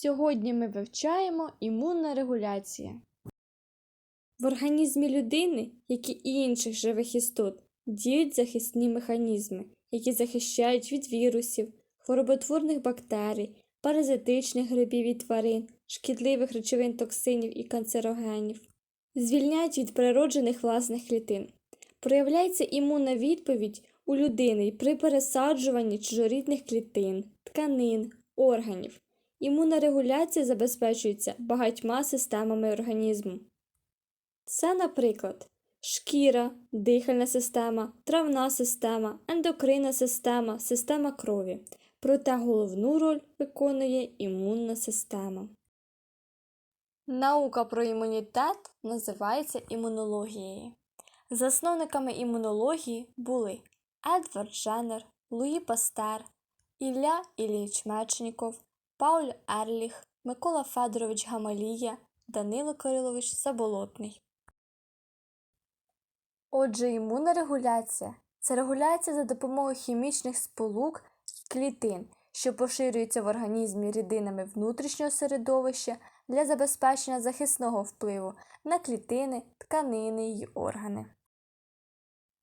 Сьогодні ми вивчаємо імунна регуляція. В організмі людини, як і інших живих істот, діють захисні механізми, які захищають від вірусів, хвороботворних бактерій, паразитичних грибів і тварин, шкідливих речовин токсинів і канцерогенів, звільняють від природжених власних клітин. Проявляється імунна відповідь у людини при пересаджуванні чужорідних клітин, тканин, органів. Імунна регуляція забезпечується багатьма системами організму. Це, наприклад, шкіра, дихальна система, травна система, ендокринна система, система крові. Проте головну роль виконує імунна система. Наука про імунітет називається імунологією. Засновниками імунології були Едвард Женнер, Луї Пастер, Ілля Ілліч Мечніков, Пауль Ерліх, Микола Федорович Гамалія, Данило Кирилович Заболотний. Отже, імунна регуляція це регуляція за допомогою хімічних сполук клітин, що поширюються в організмі рідинами внутрішнього середовища для забезпечення захисного впливу на клітини, тканини й органи.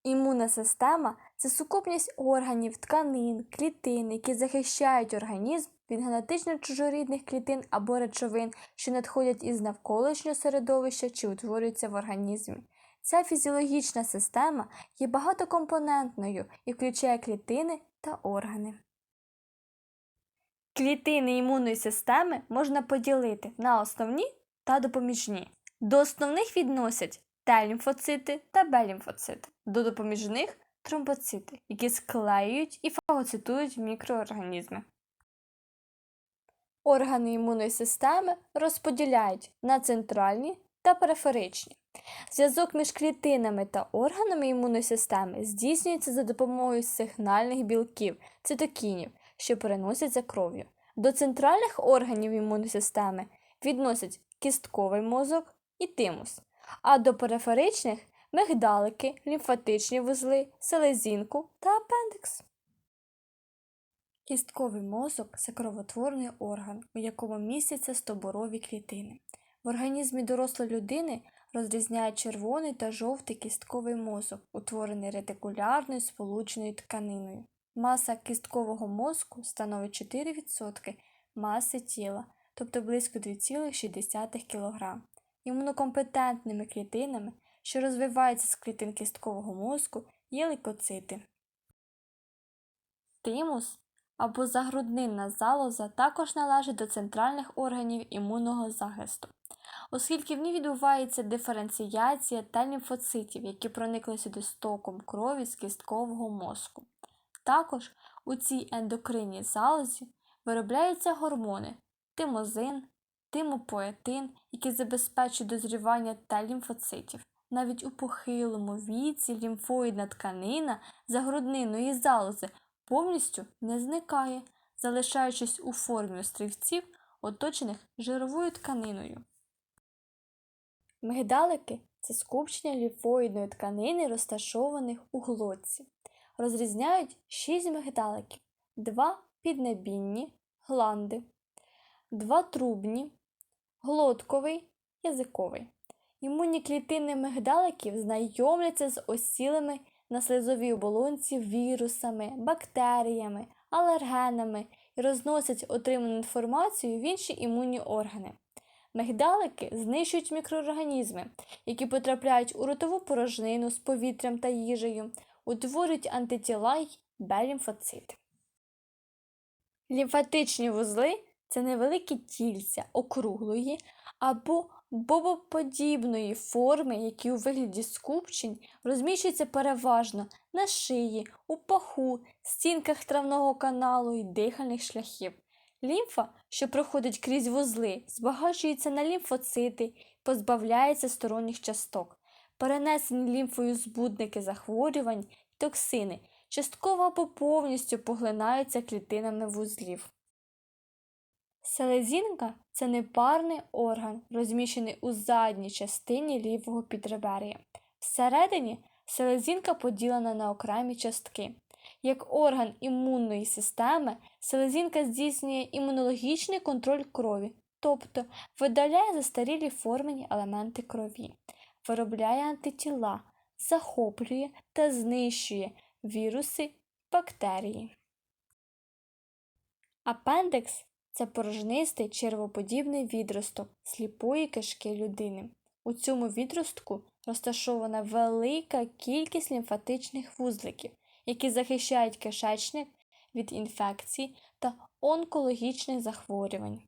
Імунна система це сукупність органів, тканин, клітин, які захищають організм від генетично чужорідних клітин або речовин, що надходять із навколишнього середовища чи утворюються в організмі. Ця фізіологічна система є багатокомпонентною і включає клітини та органи. Клітини імунної системи можна поділити на основні та допоміжні. До основних відносять Т-лімфоцити та Б-лімфоцити, до допоміжних тромбоцити, які склеюють і фагоцитують мікроорганізми. Органи імунної системи розподіляють на центральні та периферичні. Зв'язок між клітинами та органами імунної системи здійснюється за допомогою сигнальних білків цитокінів, що переносяться кров'ю. До центральних органів імунної системи відносять кістковий мозок і тимус, а до периферичних мигдалики, лімфатичні вузли, селезінку та апендикс. Кістковий мозок це кровотворний орган, у якому містяться стоборові клітини. В організмі дорослої людини розрізняють червоний та жовтий кістковий мозок, утворений ретикулярною сполучною тканиною. Маса кісткового мозку становить 4% маси тіла, тобто близько 2,6 кг. Імунокомпетентними клітинами, що розвиваються з клітин кісткового мозку, є лейкоцити. Тимус або загруднинна залоза також належить до центральних органів імунного захисту, оскільки в ній відбувається диференціація та лімфоцитів, які проникли сюди стоком крові з кісткового мозку. Також у цій ендокринній залозі виробляються гормони тимозин, тимопоетин, які забезпечують дозрівання та лімфоцитів. Навіть у похилому віці лімфоїдна тканина загруднинної залози повністю не зникає, залишаючись у формі острівців, оточених жировою тканиною. Мигдалики це скупчення лімфоїдної тканини, розташованих у глотці. Розрізняють 6 мигдаликів, 2 піднебінні, гланди, 2 трубні, глотковий, язиковий. Імунні клітини мигдаликів знайомляться з осілими на слизовій оболонці вірусами, бактеріями, алергенами і розносять отриману інформацію в інші імунні органи. Мигдалики знищують мікроорганізми, які потрапляють у ротову порожнину з повітрям та їжею, утворюють антитіла й Б-лімфоцити. Лімфатичні вузли це невеликі тільця округлої або бобоподібної форми, які у вигляді скупчень розміщуються переважно на шиї, у паху, стінках травного каналу і дихальних шляхів. Лімфа, що проходить крізь вузли, збагачується на лімфоцити, позбавляється сторонніх часток. Перенесені лімфою збудники захворювань і токсини частково або повністю поглинаються клітинами вузлів. Селезінка це непарний орган, розміщений у задній частині лівого підребер'я. Всередині селезінка поділена на окремі частки, Як орган імунної системи, селезінка здійснює імунологічний контроль крові, тобто видаляє застарілі формені елементи крові, виробляє антитіла, захоплює та знищує віруси, бактерії. Апендекс це порожнистий червоподібний відросток сліпої кишки людини. У цьому відростку розташована велика кількість лімфатичних вузликів, які захищають кишечник від інфекцій та онкологічних захворювань.